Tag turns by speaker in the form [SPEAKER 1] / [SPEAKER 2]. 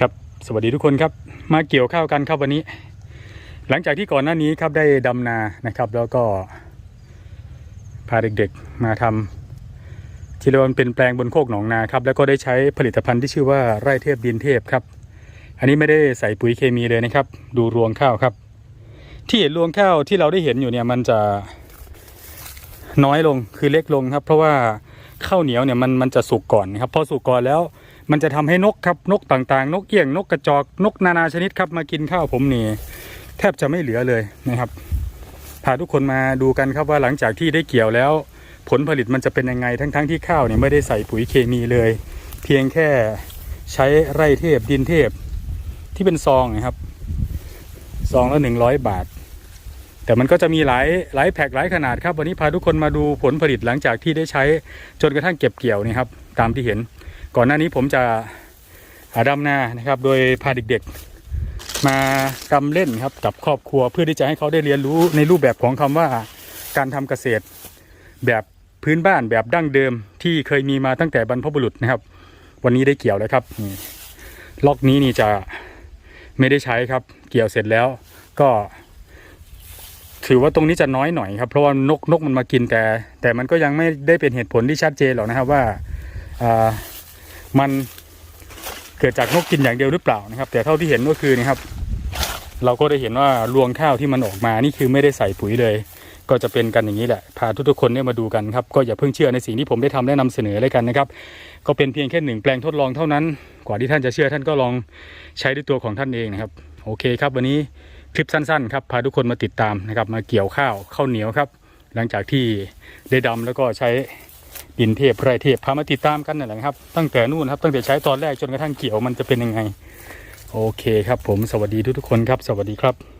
[SPEAKER 1] ครับสวัสดีทุกคนครับมาเกี่ยวข้าวกันครับวันนี้ หลังจากที่ก่อนหน้านี้ครับได้ดำนานะครับ แล้วก็พาเด็กๆมาทำที่เรียกว่าเป็นแปลงบนโคกหนองนาครับแล้วก็ได้ใช้ผลิตภัณฑ์ที่ชื่อว่าไร่เทพดินเทพครับ อันนี้ไม่ได้ใส่ปุ๋ยเคมีเลยนะครับ ดูรวงข้าวครับ ที่เห็นรวงข้าวที่เราได้เห็นอยู่เนี่ยมันจะน้อยลงคือเล็กลงครับ เพราะว่า ข้าวเหนียวเนี่ยมันมันจะสุกก่อนนะครับพอสุกก่อนแล้ว มันจะทำให้นกครับนกต่างๆ นกเอี้ยงนกกระจอกนกนานาชนิดครับมากินข้าวผมนี่แทบจะไม่เหลือเลยนะครับพาทุกคนมาดูกันครับว่าหลังจากที่ได้เกี่ยวแล้ว ผลผลิตมันจะเป็นยังไงทั้งๆที่ข้าวเนี่ยไม่ได้ใส่ปุ๋ยเคมีเลย เพียงแค่ใช้ไร่เทพดินเทพที่เป็นซองนะครับซองละหนึ่งร้อยบาท แต่มันก็จะมีหลายหลายแพ็คหลายขนาดครับ วันนี้พาทุกคนมาดูผลผลิตหลังจากที่ได้ใช้จนกระทั่งเก็บเกี่ยวนี่ครับตามที่เห็น ก่อนหน้านี้ผมจะาดำนานะครับ โดยพาเด็กๆ มาดำเล่นครับกับครอบครัวเพื่อที่จะให้เขาได้เรียนรู้ในรูปแบบของคำว่าการทำเกษตร แบบพื้นบ้านแบบดั้งเดิมที่เคยมีมาตั้งแต่บรรพบุรุษนะครับ วันนี้ได้เกี่ยวแล้วครับล็อกนี้นี่จะไม่ได้ใช้ครับ เกี่ยวเสร็จแล้วก็ ถือว่าตรงนี้จะน้อยหน่อยครับ เพราะว่านกนกมันมากินแต่ แต่มันก็ยังไม่ได้เป็นเหตุผลที่ชัดเจนหรอกนะครับว่าามันเกิดจากนกกินอย่างเดียวหรือเปล่านะครับ แต่เท่าที่เห็นก็คือนี่ครับ เราก็ได้เห็นว่ารวงข้าวที่มันออกมานี่คือไม่ได้ใส่ปุ๋ยเลย ก็จะเป็นกันอย่างนี้แหละพาทุกๆคนเนี่ยมาดูกันครับก็อย่าเพิ่งเชื่อในสิ่งที่ผมได้ทำและนำเสนอเลยกันนะครับ ก็เป็นเพียงแค่หนึ่งแปลงทดลองเท่านั้นกว่าที่ท่านจะเชื่อท่านก็ลองใช้ด้วยตัวของท่านเองนะครับ โอเคครับวันนี้ คลิปสั้นๆครับพาทุกคนมาติดตามนะครับมาเกี่ยวข้าวข้าวเหนียวครับ หลังจากที่ได้ดำแล้วก็ใช้ดินเทพไรเทพพามาติดตามกันนั่นแหละครับ ตั้งแต่นู่นครับตั้งแต่ใช้ตอนแรกจนกระทั่งเกี่ยวมันจะเป็นยังไง โอเคครับผมสวัสดีทุกๆคนครับ สวัสดีครับ